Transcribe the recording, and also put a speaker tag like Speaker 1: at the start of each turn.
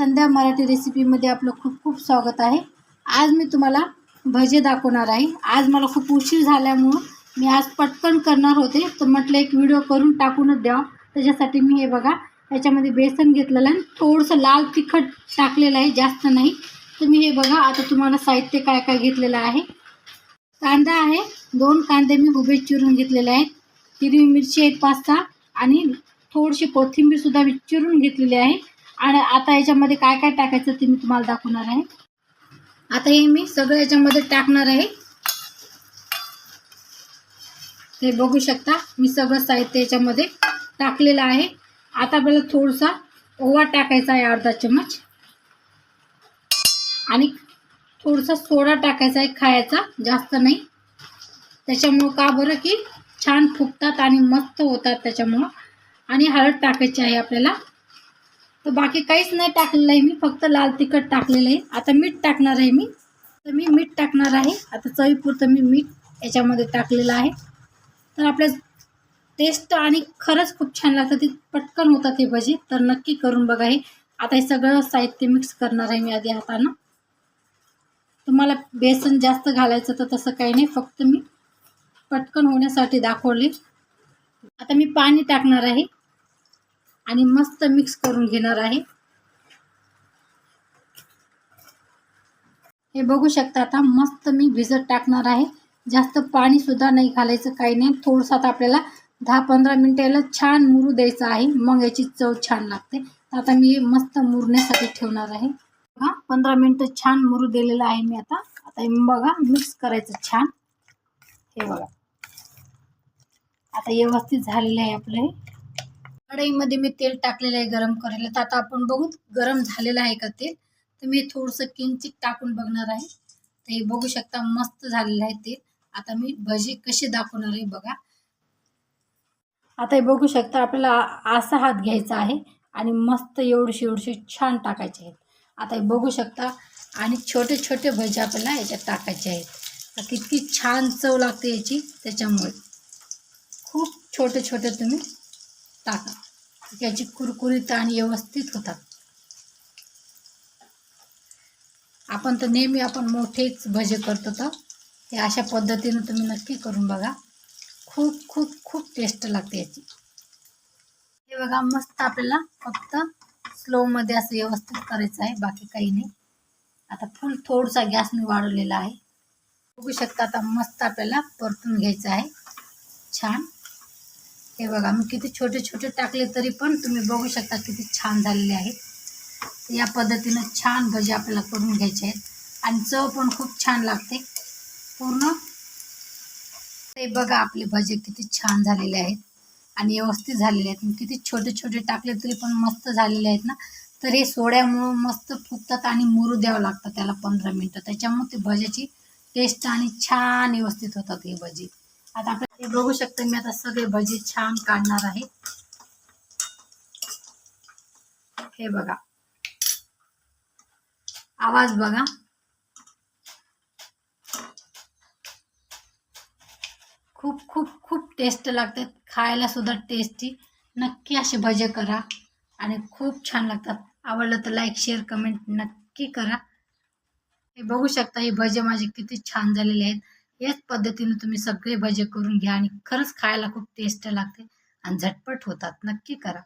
Speaker 1: संध्या मराठी रेसिपीमध्ये आपलं खूप खूप स्वागत आहे. आज मी तुम्हाला भजे दाखवणार आहे. आज मला खूप उशीर झाल्यामुळं मी आज पटकन करणार होते. तर म्हटलं एक व्हिडिओ करून टाकूनच द्यावा त्याच्यासाठी मी हे बघा याच्यामध्ये बेसन घेतलेलं आहे. थोडंसं लाल तिखट टाकलेलं आहे जास्त नाही. तुम्ही हे बघा आता तुम्हाला साहित्य काय काय घेतलेलं आहे. कांदा आहे दोन कांदे मी उभे चिरून घेतलेले आहेत. हिरवी मिरची एक पाच सहा आणि थोडीशी कोथिंबीरसुद्धा मी चिरून घेतलेली आहे. आणि आता याच्यामध्ये काय काय टाकायचं ते मी तुम्हाला दाखवणार आहे. आता हे मी सगळं याच्यामध्ये टाकणार आहे. हे बघू शकता मी सगळं साहित्य याच्यामध्ये टाकलेलं आहे. आता आपल्याला थोडासा ओवा टाकायचा आहे अर्धा चमच आणि थोडासा सोडा टाकायचा आहे खायचा जास्त नाही. त्याच्यामुळं का बरं की छान फुगतात आणि मस्त होतात त्याच्यामुळं. आणि हळद टाकायची आहे आपल्याला. तर बाकी काहीच नाही टाकलेलं आहे मी फक्त लाल तिखट टाकलेलं आहे. आता मीठ टाकणार आहे मी. तर मी मीठ टाकणार आहे. आता चवीपुरतं मी मीठ याच्यामध्ये टाकलेलं आहे. तर आपल्या टेस्ट आणि खरंच खूप छान लागतं. ते पटकन होतात हे भजी. तर नक्की करून बघा हे. आता हे सगळं साहित्य मिक्स करणार आहे मी आधी हातानं. तुम्हाला बेसन जास्त घालायचं तर तसं काही नाही. फक्त मी पटकन होण्यासाठी दाखवले. आता मी पाणी टाकणार आहे. आणि मस्त मिक्स करून घेणार आहे. हे बघू शकता आता मस्त मी भिजत टाकणार आहे. जास्त पाणी सुद्धा नाही घालायचं काही नाही. थोडंसं आता आपल्याला दहा पंधरा मिनटं याला छान मुरू द्यायचं आहे. मग याची चव छान लागते. आता मी मस्त मुरण्यासाठी ठेवणार आहे. हा पंधरा मिनटं छान मुरू दिलेलं आहे मी आता. आता बघा मिक्स करायचं छान. हे बघा. आता व्यवस्थित झालेलं आहे आपलं हे. कढईमध्ये मी तेल टाकलेलं आहे गरम करायला. तर आता आपण बघू गरम झालेलं आहे का तेल? तर मी थोडंसं किंचित टाकून बघणार आहे. तर हे बघू शकता मस्त झालेलं आहे तेल. आता मी भजी कशी दाखवणार आहे बघा. आता हे बघू शकता आपल्याला असा हात घ्यायचा आहे आणि मस्त एवढीशी एवढीशी छान टाकायचे आहेत. आता हे बघू शकता आणि छोटे छोटे भजी आपल्याला याच्यात टाकायचे आहेत. तर किती छान चव लागते याची त्याच्यामुळे. खूप छोटे छोटे तुम्ही टाका. याची कुरकुरीत आणि व्यवस्थित होतात. आपण तर नेहमी आपण मोठेच भजे करतो तर. हे अशा पद्धतीनं तुम्ही नक्की करून बघा. खूप खूप खूप टेस्ट लागते याची. हे बघा मस्त आपल्याला फक्त स्लोमध्ये असं व्यवस्थित करायचं आहे. बाकी काही नाही. आता फुल थोडसा गॅस मी वाढवलेला आहे. बघू शकता आता मस्त आपल्याला परतून घ्यायचं आहे. छान. हे बघा मी किती छोटे छोटे टाकले तरी पण तुम्ही बघू शकता किती छान झालेले आहेत. या पद्धतीनं छान भजी आपल्याला करून घ्यायचे आहेत. आणि चव पण खूप छान लागते. पूर्ण. ते बघा आपले भजे किती छान झालेले आहेत. आणि व्यवस्थित झालेले आहेत. किती छोटे छोटे टाकले तरी पण मस्त झालेले आहेत ना. तर हे सोड्यामुळं मस्त फुगतात आणि मुरू द्यावं लागतं त्याला पंधरा मिनटं. त्याच्यामुळे ते भज्याची टेस्ट आणि छान व्यवस्थित होतात हे भजी. आता आपण हे बघू शकता मी आता सगळे भजी छान काढणार आहे. हे बघा. आवाज बघा. खूप खूप खूप टेस्ट लागतात. खायला सुद्धा टेस्टी नक्की असे भजे करा आणि खूप छान लागतात. आवडलं तर लाईक शेअर कमेंट नक्की करा. हे बघू शकता हे भजे माझे किती छान झालेले आहेत. याच पद्धतीने तुम्ही सगळे भजे करून घ्या आणि खरंच खायला खूप टेस्ट लागते आणि झटपट होतात. नक्की करा.